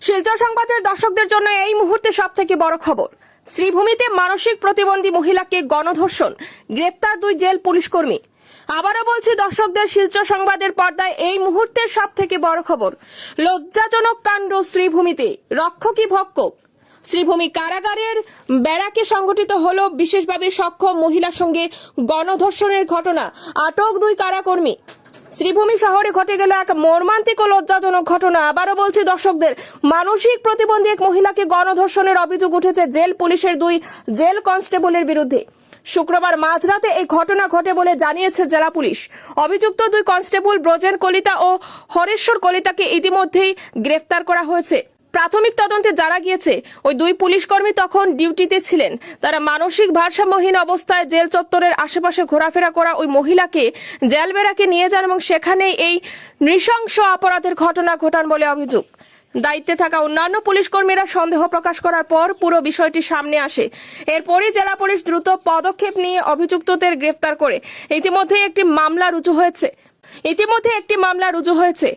শিলচর সংবাদের দর্শকদের জন্য এই মুহূর্তে সব থেকে বড় খবর। শ্রীভূমিতে মানসিক প্রতিবন্ধী মহিলাকে গণধর্ষণ, গ্রেপ্তার দুই জেল পুলিশ কর্মী। আবারও বলছি, দর্শকদের শিলচর সংবাদের পর্দায় এই মুহূর্তের সব থেকে বড় খবর। লজ্জাজনক কাণ্ড শ্রীভূমিতে। রক্ষকী ভক্ষক। শ্রীভূমি কারাগারের ব্যারাকে সংগঠিত হল বিশেষভাবে সক্ষম মহিলার সঙ্গে গণধর্ষণের ঘটনা। আটক দুই কারাকর্মী। শ্রীভূমি শহরে ঘটে গেল এক মর্মান্তিক ও লজ্জাজনক ঘটনা। আবারও বলছি দর্শকদের, মানসিক প্রতিবন্ধী এক মহিলাকে গণধর্ষণের অভিযোগ উঠেছে জেল পুলিশের দুই জেল কনস্টেবলের বিরুদ্ধে। শুক্রবার মাঝরাতে এই ঘটনা ঘটে বলে জানিয়েছে জেলা পুলিশ। অভিযুক্ত দুই কনস্টেবল ব্রজেন কলিতা ও হরেশ্বর কলিতাকে ইতিমধ্যেই গ্রেফতার করা হয়েছে। প্রাথমিক তদন্তে যারা গিয়েছে, ওই দুই পুলিশ কর্মী তখন ডিউটিতে ছিলেন। তারা মানসিক ভারসাম্যহীন অবস্থায় জেল চত্বরের আশেপাশে ঘোরাফেরা করা ওই মহিলাকে জেল বেড়াকে নিয়ে যান এবং সেখানেই এই নৃশংস অপরাধের ঘটনা ঘটান বলে অভিযোগ। দায়িত্বে থাকা অন্যান্য পুলিশ কর্মীরা সন্দেহ প্রকাশ করার পর পুরো বিষয়টি সামনে আসে। এরপরই জেলা পুলিশ দ্রুত পদক্ষেপ নিয়ে অভিযুক্তদের গ্রেফতার করে। ইতিমধ্যে একটি মামলা রুজু হয়েছে। ইতিমধ্যে একটি মামলা রুজু হয়েছে।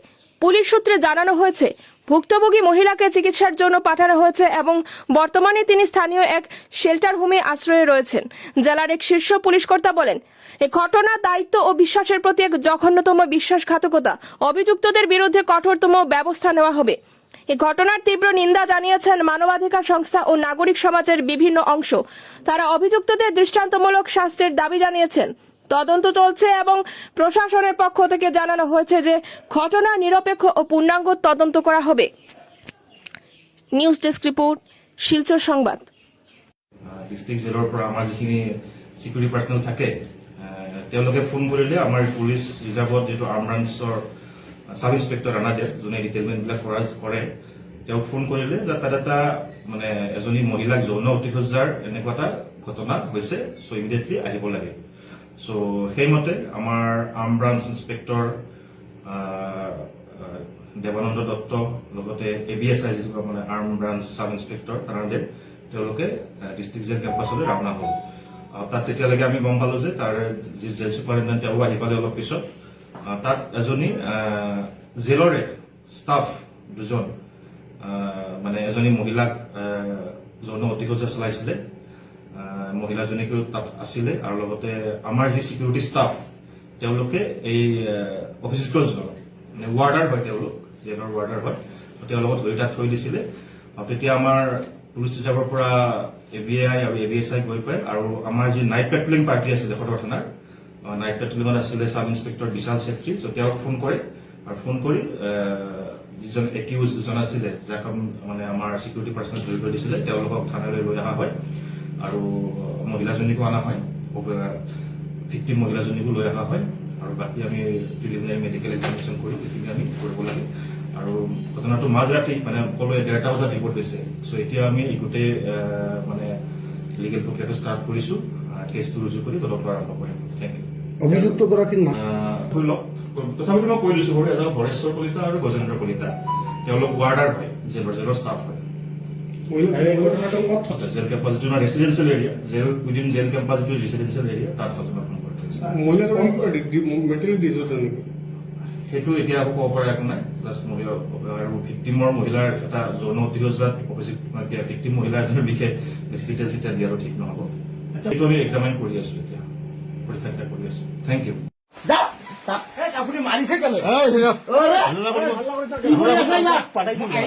পুলিশ সূত্রে জানানো হয়েছে ভুক্তভোগী মহিলাকে চিকিৎসার জন্য পাঠানো হয়েছে এবং বর্তমানে তিনি স্থানীয় এক শেল্টার হোমে আশ্রয়ে রয়েছেন। জেলার এক শীর্ষ পুলিশ কর্তা বলেন এই ঘটনা দায়িত্ব ও বিশ্বাসের প্রতি এক জঘন্যতম বিশ্বাসঘাতকতা। অভিযুক্তদের বিরুদ্ধে কঠোরতম ব্যবস্থা নেওয়া হবে। এ ঘটনার তীব্র নিন্দা জানিয়েছেন মানবাধিকার সংস্থা ও নাগরিক সমাজের বিভিন্ন অংশ। তারা অভিযুক্তদের দৃষ্টান্তমূলক শাস্তির দাবি জানিয়েছেন। তদন্ত চলছে এবং প্রশাসনের পক্ষ থেকে জানানো হয়েছে যে ঘটনা নিরপেক্ষ ও পূর্ণাঙ্গ তদন্ত করা হবে। নিউজ ডেস্ক রিপোর্ট, শিলচর সংবাদ। জেলৰ পৰা আমাৰ যিখিনি চিকিউৰিটি পাৰ্চনেল থাকে তেওঁলোকে ফোন কৰিলে আমাৰ পুলিচ ৰিজাৰ্ভত যিটো আৰ্ম ব্ৰাঞ্চৰ চাব ইন্সপেক্টৰ ৰাণাদেৱ যোনে ৰিটেইলমেণ্টবিলাক কৰা, কৰে, তেওঁক ফোন কৰিলে যে তাত এটা মানে এজনী মহিলাক যৌন অতিসজ্জাৰ এনেকুৱা এটা ঘটনা হৈছে চ' ইমিডিয়েটলি আহিব লাগে। চ' সেইমতে আমাৰ arm branch inspector Devananda Dutta, লগতে এ বি এছ আই যিটো মানে arm branch sub inspector Ranadev তেওঁলোকে ডিষ্ট্ৰিক্ট জেল কেম্পাছলৈ ৰাওনা হ'ল। তাত তেতিয়ালৈকে আমি গম পালো যে তাৰ যি জেল চুপাৰিণ্টেণ্ট তেওঁ আহি পালে অলপ পিছত। তাত এজনী জেলৰে ষ্টাফ দুজন মানে এজনী মহিলাক যৌন অতিসজ্জা চলাইছিলে। মহিলাজনীকো তাত আছিলে আৰু লগতে আমাৰ যি চিকিউৰিটি ষ্টাফ তেওঁলোকে এই অভিযুক্তজনক মানে ৱাৰ্ডাৰ হয় তেওঁলোক, জেলৰ ৱাৰ্ডাৰ হয়। ত' তেওঁৰ লগত ধৰি তাত থৈ দিছিলে। তেতিয়া আমাৰ পুলিচ ৰিজাৰ্ভৰ পৰা এ বি আই আৰু এ বি এছ আই গৈ পায়। আৰু আমাৰ যি নাইট পেট্ৰলিং পাৰ্টি আছিলে সদৰ থানাৰ নাইট পেট্ৰলিঙত আছিলে চাব ইন্সপেক্টৰ বিশাল চেত্ৰী ত' তেওঁক ফোন কৰে। আৰু ফোন কৰি যিজন একিউজ দুজন আছিলে, যাক মানে আমাৰ চিকিউৰিটি পাৰ্চনে ধৰি লৈ দিছিলে, তেওঁলোকক থানালৈ লৈ অহা হয়। আৰু মহিলাজনীকো অনা হয়। ফিফটিন মহিলাজনীকো লৈ অহা হয়। আৰু বাকী আমি প্ৰিলিমিনাৰী মেডিকেল এক্সামিনেশ্যন কৰি এইখিনি আমি কৰিব লাগে। আৰু ঘটনাটো মাজৰাতি মানে সকলোৱে ডেৰটা বজাত ৰিপৰ্ট হৈছে চ' এতিয়া আমি গোটেই মানে লিগেল প্ৰক্ৰিয়াটো ষ্টাৰ্ট কৰিছো। কেছটো ৰুজু কৰি তদন্ত আৰম্ভ কৰিম। থেংক ইউ অভিযুক্ত গৰাকীৰ নাম? ধৰি লওক তথাপিতো মই কৈ দিছো বাৰু। এজন হৰেশ্বৰ কলিতা আৰু গজেন্দ্ৰ কলিতা। তেওঁলোক ৱাৰ্ডাৰ হয় জেলৰ ষ্টাফ হয়। জেল কেম্পাছ যিটো residential area jail within jail campus যিটো ৰেচিডেঞ্চিয়েল এৰিয়া তাত ঘটনাখন ঘটিছে মেণ্টেলি ডিজৰ্ডাৰ নেকি? সেইটো এতিয়া আকৌ ক'ব পৰা একো নাই জাষ্ট মহিলা আৰু ভিক্টিমৰ মহিলাৰ এটা যৌন অতিসজ্জাত অভিযোগ ভিক্টিম মহিলা এজনৰ বিষয়ে বেছি ডিটেইলছ এতিয়া দিয়াটো ঠিক নহ'ব। সেইটো আমি এক্সামিন কৰি আছো এতিয়া পৰীক্ষা কৰি আছো। থেংক ইউ আপুনি মাৰিছে কেলে। কি কৰি আছা?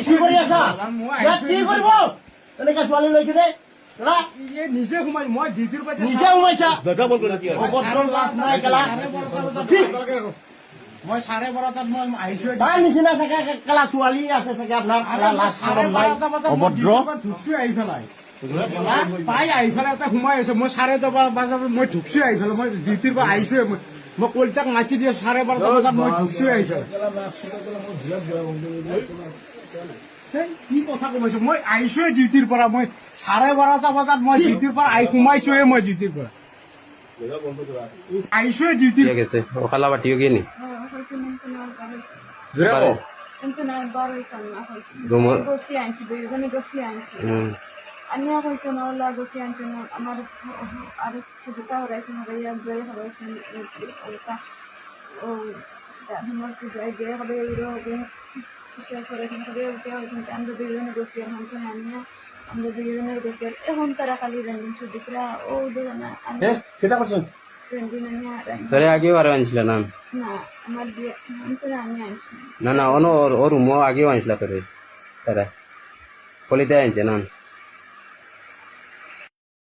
কি কৰি আছা? কি কৰিব? এনেকে ছোৱালী লৈছে দে নিজে সোমাই মই ডিউটিৰ পৰা নিজে সোমাইছা লাজ নাই কেলা মই চাৰে বাৰটাত মই আহিছো তাৰ নিচিনা চাগে কেলা ছোৱালী আছে চাগে আপোনাৰ। চাৰে বাৰটা বজাত ঢুকছো আহি পেলাই। প্ৰায় আহি পেলাই এটা সোমাই আছে। মই চাৰে দহ বজাত মই ঢুকছো আহি পেলাই। মই ডিউটিৰ পৰা আহিছোৱে মই মই কলিতাক মাতি দিয়ে চাৰে বাৰটা বজাত মই ঢুকছো আহি পেলাই হেই, কি কথা কমাইছো? মই আহিছোৱে ডিউটিৰ পৰা। মই চাৰে বাৰটা বজাত মই ডিউটিৰ পৰা আহি সোমাইছোৱে মই ডিউটিৰ পৰা। আহিছোৱে ডিউটিৰ ঠিক আছে ওখালা বাটিও গিয়ে নি. Rumor. Gosti anchi, দুইজনে গোসি আনছি হুম আমি কইছো নহলা গোসি আনছি না আমার আর সুবিধা গয়ে হরাইছে ওটা ও আমার কি যাই হবে ইরো হবে শেষ হলে এখান থেকে উঠে ওইখান আমরা দুইজনে গেছি এখন তো আনিয়া আমরা দুইজনের গেছি আর এখন তারা খালি রেন্ডিং সুদিকরা ও দোকানে এ কেটা করছেন তোরে আগেও আরও আনছিল না? না আমার বিয়ে আমি আনছি না। না অন ওর ওর রুমও আগেও আনছিল তোরে তারা। কলিতে আনছে না?